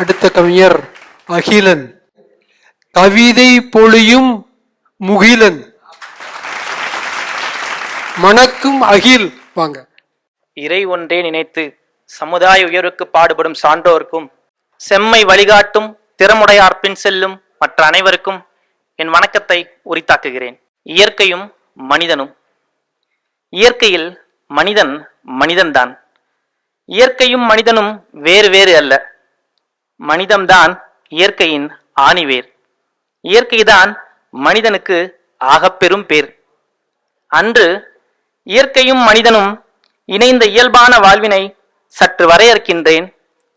அடுத்த கவிஞர் அகிலன். கவிதை பொழியும் முகிலன். மணக்கும் அகில். வாங்க. இறை ஒன்றே நினைத்து சமுதாய உயர்வுக்கு பாடுபடும் சான்றோருக்கும் செம்மை வழிகாட்டும் திறமுடையார் பின் செல்லும் மற்ற அனைவருக்கும் என் வணக்கத்தை உரித்தாக்குகிறேன். இயற்கையும் மனிதனும். இயற்கையில் மனிதன் மனிதன்தான். இயற்கையும் மனிதனும் வேறு வேறு அல்ல. மனிதம்தான் இயற்கையின் ஆணிவேர். இயற்கைதான் மனிதனுக்கு ஆகப்பெரும் பேர். அன்று இயற்கையும் மனிதனும் இணைந்த இயல்பான வாழ்வினை சற்று வரையறுக்கின்றேன்.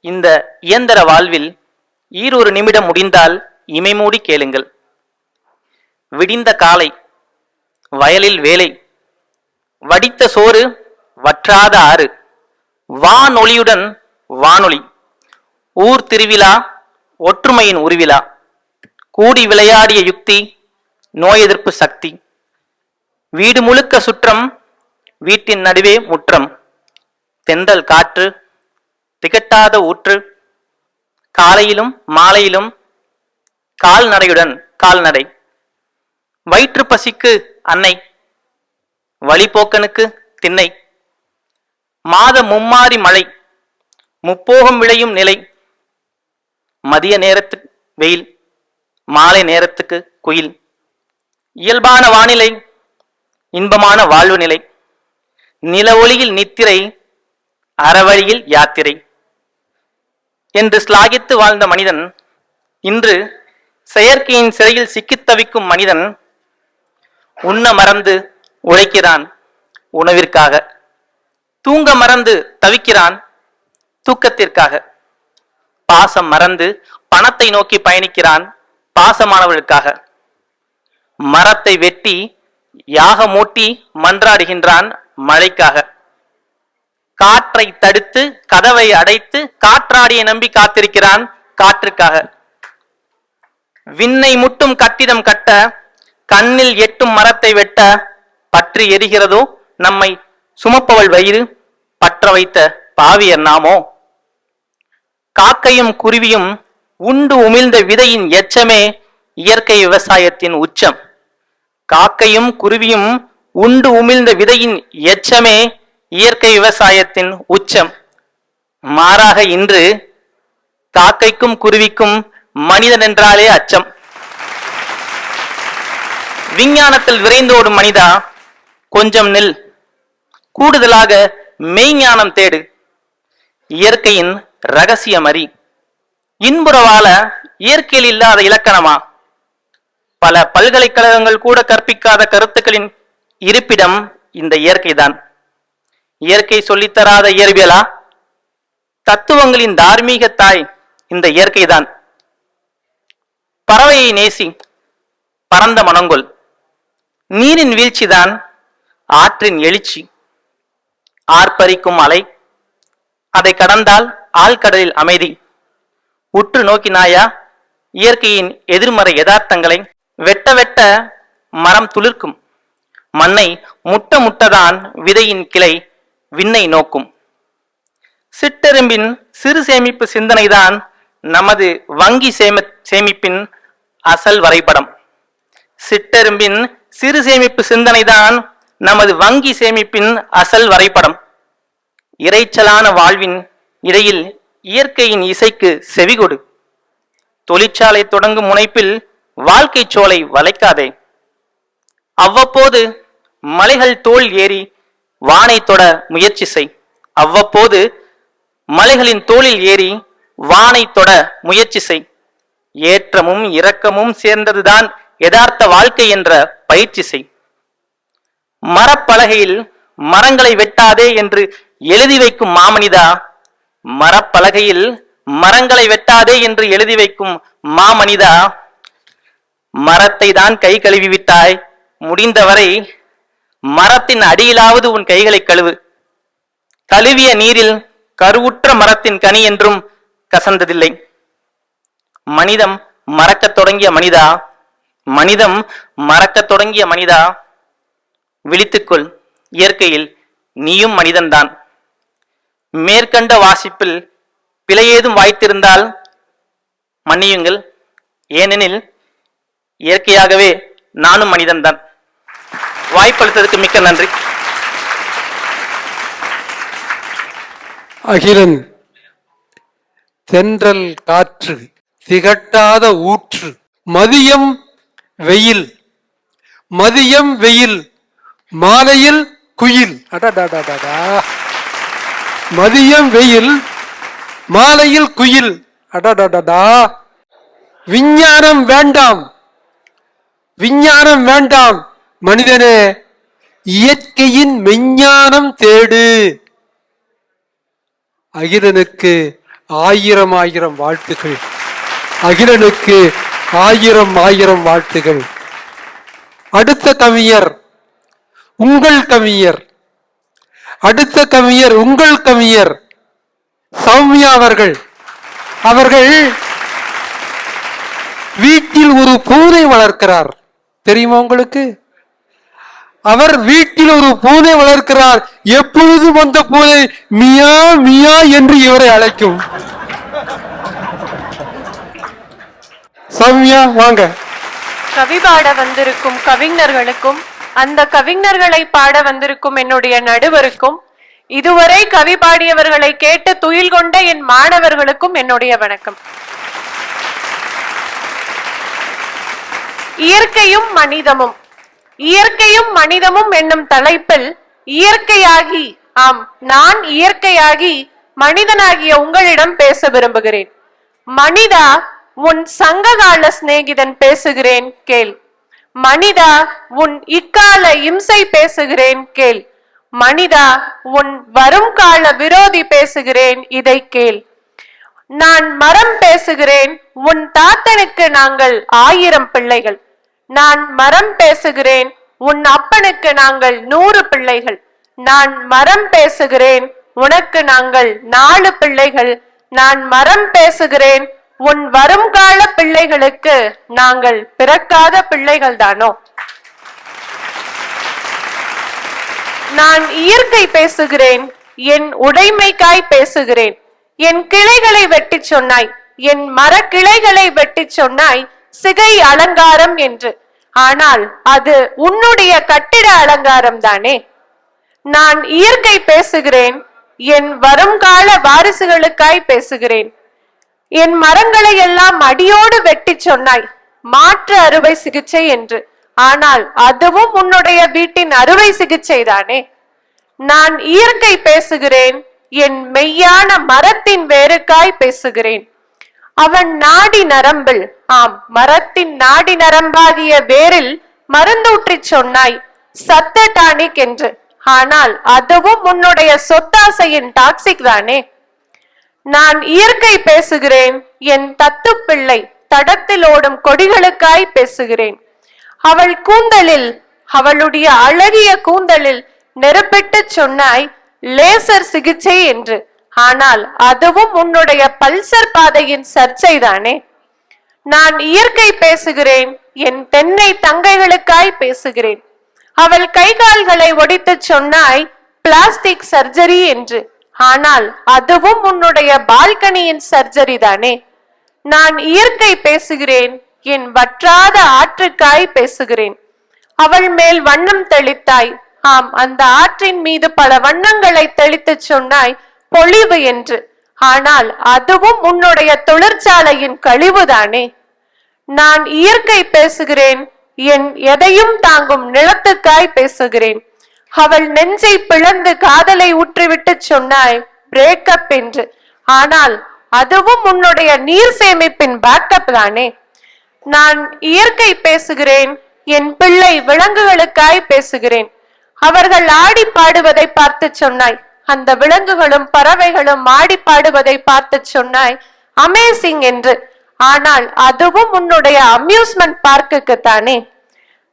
இந்த இயந்திர வாழ்வில் ஈரொரு நிமிடம் முடிந்தால் இமைமூடி கேளுங்கள். விடிந்த காலை வயலில் வேலை வடித்த சோறு வற்றாத ஆறு வானொலியுடன் வானொலி. ஊர் திருவிழா ஒற்றுமையின் உருவிழா கூடி விளையாடிய யுக்தி நோய் எதிர்ப்பு சக்தி. வீடு முழுக்க சுற்றம் வீட்டின் நடுவே முற்றம். தென்றல் காற்று திகட்டாத ஊற்று. காலையிலும் மாலையிலும் கால்நடையுடன் கால்நடை. வயிற்று பசிக்கு அன்னை வழிபோக்கனுக்கு திண்ணை. மாத மும்மாரி மழை முப்போகம் விளையும் நிலை. மதிய நேரத்துக்கு வெயில் மாலை நேரத்துக்கு குயில். இயல்பான வானிலை இன்பமான வாழ்வு நிலை. நில ஒளியில் நித்திரை அறவழியில் யாத்திரை என்று ஸ்லாகித்து வாழ்ந்த மனிதன் இன்று செயற்கையின் சிறையில் சிக்கித் தவிக்கும் மனிதன் உண்ண மறந்து உழைக்கிறான் உணவிற்காக. தூங்க மறந்து தவிக்கிறான் தூக்கத்திற்காக. பாசம் மறந்து பணத்தை நோக்கி பயணிக்கிறான் பாசமானவர்களுக்காக. மரத்தை வெட்டி யாகமூட்டி மன்றாடுகின்றான் மழைக்காக. காற்றை தடுத்து கதவை அடைத்து காற்றாடியை நம்பி காத்திருக்கிறான் காற்றுக்காக. விண்ணை முட்டும் கட்டிடம் கட்ட கண்ணில் எட்டும் மரத்தை வெட்ட பற்றி எரிகிறதோ நம்மை சுமப்பவள் வயிறு பற்ற வைத்த பாவியர் நாமோ? காக்கையும் குருவியும் உண்டு உமிழ்ந்த விதையின் எச்சமே இயற்கை விவசாயத்தின் உச்சம். காக்கையும் குருவியும் உண்டு உமிழ்ந்த விதையின் எச்சமே இயற்கை விவசாயத்தின் உச்சம். மாறாக இன்று காக்கைக்கும் குருவிக்கும் மனிதன் என்றாலே அச்சம். விஞ்ஞானத்தில் விரைந்தோடும் மனிதா கொஞ்சம் நெல் கூடுதலாக மெய்ஞானம் தேடு. இயற்கையின் ரகசியம் அறி இயற்கையில் இல்லாத இலக்கணமா? பல பல்கலைக்கழகங்கள் கூட கற்பிக்காத கருத்துக்களின் இருப்பிடம் இந்த இயற்கைதான். இயற்கை சொல்லித்தராத இயற்பியலா? தத்துவங்களின் தார்மீக தாய் இந்த இயற்கைதான். பறவையை நேசி பரந்த மனங்கொள். நீரின் வீழ்ச்சிதான் ஆற்றின் எழுச்சி. ஆர்ப்பரிக்கும் அலை. அதை கடந்தால் ஆழ்கடலில் அமைதி. உற்று நோக்கினாயா இயற்கையின் எதிர்மறை யதார்த்தங்களை வெட்ட வெட்ட மரம் துளிர்க்கும். மண்ணை முட்ட முட்டதான் விதையின் கிளை விண்ணை நோக்கும். சிட்டெரும்பின் சிறு சேமிப்பு சிந்தனைதான் நமது வங்கி சேம சேமிப்பின் அசல் வரைபடம். சிட்டெரும்பின் சிறு சேமிப்பு சிந்தனைதான் நமது வங்கி சேமிப்பின் அசல் வரைபடம். இறைச்சலான வாழ்வின் இடையில் இயற்கையின் இசைக்கு செவிகொடு தொழிற்சாலை தொடங்கும் முனைப்பில் வாழ்க்கை சோலை வளைக்காதே. அவ்வப்போது மலைகள் தோல் ஏறி வானை தொட முயற்சி செய். அவ்வப்போது மலைகளின் தோளில் ஏறி வானை தொட முயற்சி செய். ஏற்றமும் இரக்கமும் சேர்ந்ததுதான் யதார்த்த வாழ்க்கை என்ற பயிற்சி செய். மரப்பலகையில் மரங்களை வெட்டாதே என்று எழுதி வைக்கும் மாமனிதா மரப்பலகையில் மரங்களை வெட்டாதே என்று எழுதி வைக்கும் மாமனிதா மரத்தை தான் கை கழுவி விட்டாய். முடிந்தவரை மரத்தின் அடியிலாவது உன் கைகளை கழுவு. கழுவிய நீரில் கருவுற்ற மரத்தின் கனி என்றும் கசந்ததில்லை. மனிதம் மறக்கத் தொடங்கிய மனிதா மனிதம் மறக்கத் தொடங்கிய மனிதா விழித்துக்கொள் இயற்கையில் நீயும் மனிதன்தான். மேற்கண்ட வாசிப்பில் பிழையேதும் வாய்த்திருந்தால் மன்னியுங்கள். ஏனெனில் இயற்கையாகவே நானும் மனிதன்தான். வாய்ப்பளித்ததுக்கு மிக்க நன்றி. அகிலன் தென்றல் காற்று திகட்டாத ஊற்று மதியம் வெயில் மதியம் வெயில் மாலையில் குயில். அடடடடடா. மதியம் வெயில் மாலையில் குயில். அடடடடா விஞ்ஞானம் வேண்டாம். விஞ்ஞானம் வேண்டாம். மனிதனே இயற்கையின் மெஞ்ஞானம் தேடு. அகிலனுக்கு ஆயிரம் ஆயிரம் வாழ்த்துக்கள் அகிலனுக்கு ஆயிரம் ஆயிரம் வாழ்த்துகள். அடுத்த கவிஞர் உங்கள் கவிஞர் அடுத்த கவிஞர் உங்கள் கவிஞர் சௌமியா அவர்கள். அவர்கள் வீட்டில் ஒரு பூனை வளர்க்கிறார். தெரியுமா உங்களுக்கு? அவர் வீட்டில் ஒரு பூனை வளர்க்கிறார். எப்பொழுதும் அந்த பூனை? மியா மியா என்று இவரை அழைக்கும். சௌமியா வாங்க. கவிபாட வந்திருக்கும் கவிஞர்களுக்கும் அந்த கவிஞர்களை பாட வந்திருக்கும் என்னுடைய நடுவருக்கும் இதுவரை கவி பாடியவர்களை கேட்டு துயில் கொண்ட என் மாணவர்களுக்கும் என்னுடைய வணக்கம். இயற்கையும் மனிதமும் இயற்கையும் மனிதமும் என்னும் தலைப்பில் இயற்கையாகி ஆம் நான் இயற்கையாகி மனிதனாகிய உங்களிடம் பேச விரும்புகிறேன். மனிதா உன் சங்ககால சிநேகிதன் பேசுகிறேன் கேள். மனிதா உன் இக்கால இம்சை பேசுகிறேன் கேள். மனிதா உன் வரும் கால விரோதி பேசுகிறேன் இதை கேள். நான் மரம் பேசுகிறேன் உன் தாத்தனுக்கு நாங்கள் ஆயிரம் பிள்ளைகள். நான் மரம் பேசுகிறேன் உன் அப்பனுக்கு நாங்கள் நூறு பிள்ளைகள். நான் மரம் பேசுகிறேன் உனக்கு நாங்கள் நாலு பிள்ளைகள். நான் மரம் பேசுகிறேன் உன் வருங்கால பிள்ளைகளுக்கு நாங்கள் பிறக்காத பிள்ளைகள் தானோ நான் இயற்கை பேசுகிறேன் என் உடைமைக்காய் பேசுகிறேன். என் கிளைகளை வெட்டி சொன்னாய் என் மரக்கிளைகளை வெட்டி சொன்னாய் சிகை அலங்காரம் என்று. ஆனால் அது உன்னுடைய கட்டிட அலங்காரம் தானே நான் இயற்கை பேசுகிறேன் என் வருங்கால வாரிசுகளுக்காய் பேசுகிறேன். என் மரங்களை எல்லாம் அடியோடு வெட்டிச் சொன்னாய். மாற்று அறுவை சிகிச்சை என்று. ஆனால் அதுவும் உன்னுடைய வீட்டின் அறுவை சிகிச்சை தானே நான் இயற்கை பேசுகிறேன் என் மெய்யான மரத்தின் வேருக்காய் பேசுகிறேன். அவன் நாடி நரம்பில் ஆம் மரத்தின் நாடி நரம்பாகிய வேரில் மருந்தூற்றி சொன்னாய் சத்த டானிக் என்று. ஆனால் அதுவும் உன்னுடைய சொத்தாசையின் டாக்ஸிக் தானே? நான் இயற்கை பேசுகிறேன் என் தத்து பிள்ளை தடத்தில் ஓடும் கொடிகளுக்காய் பேசுகிறேன். அவள் கூந்தலில் அவளுடைய அழகிய கூந்தலில் நெருப்பிட்டு சொன்னாய் லேசர் சிகிச்சை என்று. ஆனால் அதுவும் உன்னுடைய பல்சர் பாதையின் சர்ச்சை தானே நான் இயற்கை பேசுகிறேன் என் தென்னை தங்கைகளுக்காய் பேசுகிறேன். அவள் கை கால்களை ஒடித்துச் சொன்னாய் பிளாஸ்டிக் சர்ஜரி என்று. ஆனால் அதுவும் உன்னுடைய பால்கனியின் சர்ஜரி தானே. நான் இயற்கை பேசுகிறேன் என் வற்றாத ஆற்றுக்காய் பேசுகிறேன். அவள் மேல் வண்ணம் தெளித்தாய். ஆம் அந்த ஆற்றின் மீது பல வண்ணங்களை தெளித்துச் சொன்னாய் பொழிவு என்று. ஆனால் அதுவும் உன்னுடைய தொழிற்சாலையின் கழிவுதானே நான் இயற்கை பேசுகிறேன் என் எதையும் தாங்கும் நிலத்துக்காய் பேசுகிறேன். அவள் நெஞ்சை பிளந்து காதலை ஊற்றிவிட்டு சொன்னாய் பிரேக்கப் என்று. ஆனால் அதுவும் உன்னுடைய நீர் சேமிப்பின் பேக்கப் தானே. நான் இயற்கை பேசுகிறேன் என் பிள்ளை விலங்குகளுக்காய் பேசுகிறேன். அவர்கள் ஆடி பாடுவதை பார்த்து சொன்னாய் அந்த விலங்குகளும் பறவைகளும் ஆடி பாடுவதை பார்த்து சொன்னாய் அமேசிங் என்று. ஆனால் அதுவும் உன்னுடைய அம்யூஸ்மெண்ட் பார்க்குக்கு தானே.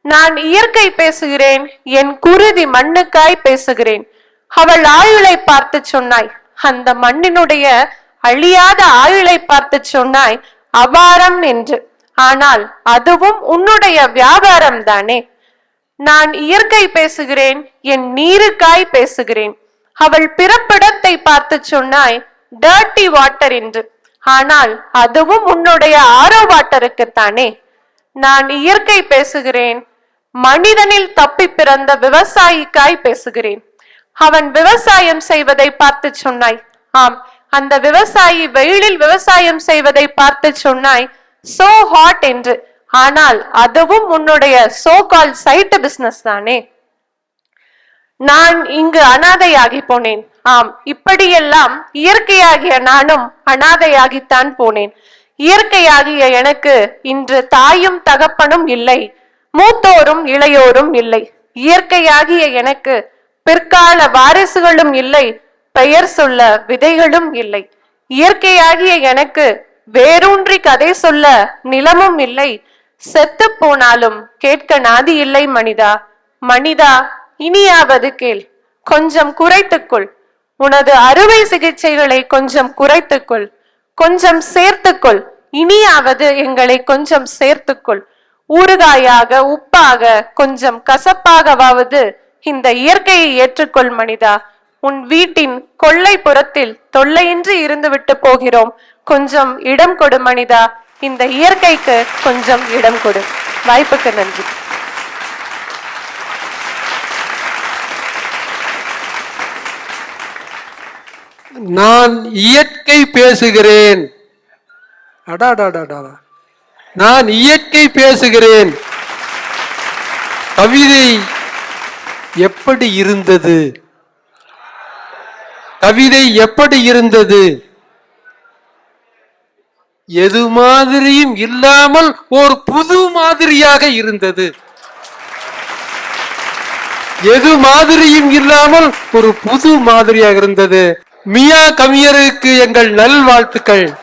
நான் இயற்கை பேசுகிறேன் என் குருதி மண்ணுக்காய் பேசுகிறேன். அவள் ஆயுளை பார்த்து சொன்னாய். அந்த மண்ணினுடைய அழியாத ஆயுளை பார்த்து சொன்னாய் அபாரம் என்று. ஆனால் அதுவும் உன்னுடைய வியாபாரம் தானே. நான் இயற்கை பேசுகிறேன் என் நீருக்காய் பேசுகிறேன். அவள் பிறப்பிடத்தை பார்த்து சொன்னாய் டர்ட்டி வாட்டர் என்று. ஆனால் அதுவும் உன்னுடைய ஆரோ வாட்டருக்குத்தானே நான் இயற்கை பேசுகிறேன் மனிதனில் தப்பி பிறந்த விவசாயிக்காய் பேசுகிறேன். அவன் விவசாயம் செய்வதை பார்த்து சொன்னாய். ஆம் அந்த விவசாயி வெயிலில் விவசாயம் செய்வதை பார்த்து சொன்னாய். சோ ஹாட் என்று. ஆனால் அதுவும் உன்னுடைய சோ கால் சைட்டு பிசினஸ் தானே. நான் இங்கு அனாதையாகி போனேன். ஆம் இப்படியெல்லாம் இயற்கையாகிய நானும் அனாதையாகித்தான் போனேன். இயற்கையாகிய எனக்கு இன்று தாயும் தகப்பனும் இல்லை. மூத்தோரும் இளையோரும் இல்லை. இயற்கையாகிய எனக்கு பிற்கால வாரிசுகளும் இல்லை பெயர் சொல்ல விதைகளும் இல்லை. இயற்கையாகிய எனக்கு வேரூன்றி கதை சொல்ல நிலமும் இல்லை. செத்து போனாலும் கேட்க நாதி இல்லை மனிதா. மனிதா இனியாவது கேள் கொஞ்சம் குறைத்துக்கொள் உனது அறுவை சிகிச்சைகளை கொஞ்சம் குறைத்துக்கொள் கொஞ்சம் சேர்த்துக்கொள் இனியாவது எங்களை கொஞ்சம் சேர்த்துக்கொள் ஊறுகாயாக உப்பாக கொஞ்சம் கசப்பாகவாவது இந்த இயற்கையை ஏற்றுக்கொள் மனிதா. உன் வீட்டின் கொள்ளை புறத்தில் தொல்லையின்றி இருந்துவிட்டு போகிறோம். கொஞ்சம் இடம் கொடு மனிதா. இந்த இயற்கைக்கு கொஞ்சம் இடம் கொடு. வாய்ப்புக்கு நன்றி. நான் இயற்கை பேசுகிறேன். அடாடாடாடா நான் இயற்கை பேசுகிறேன். கவிதை எப்படி இருந்தது? கவிதை எப்படி இருந்தது? எது மாதிரியும் இல்லாமல் ஒரு புது மாதிரியாக இருந்தது. எது மாதிரியும் இல்லாமல் ஒரு புது மாதிரியாக இருந்தது. மியா கவியருக்கு எங்கள் நல்வாழ்த்துக்கள்.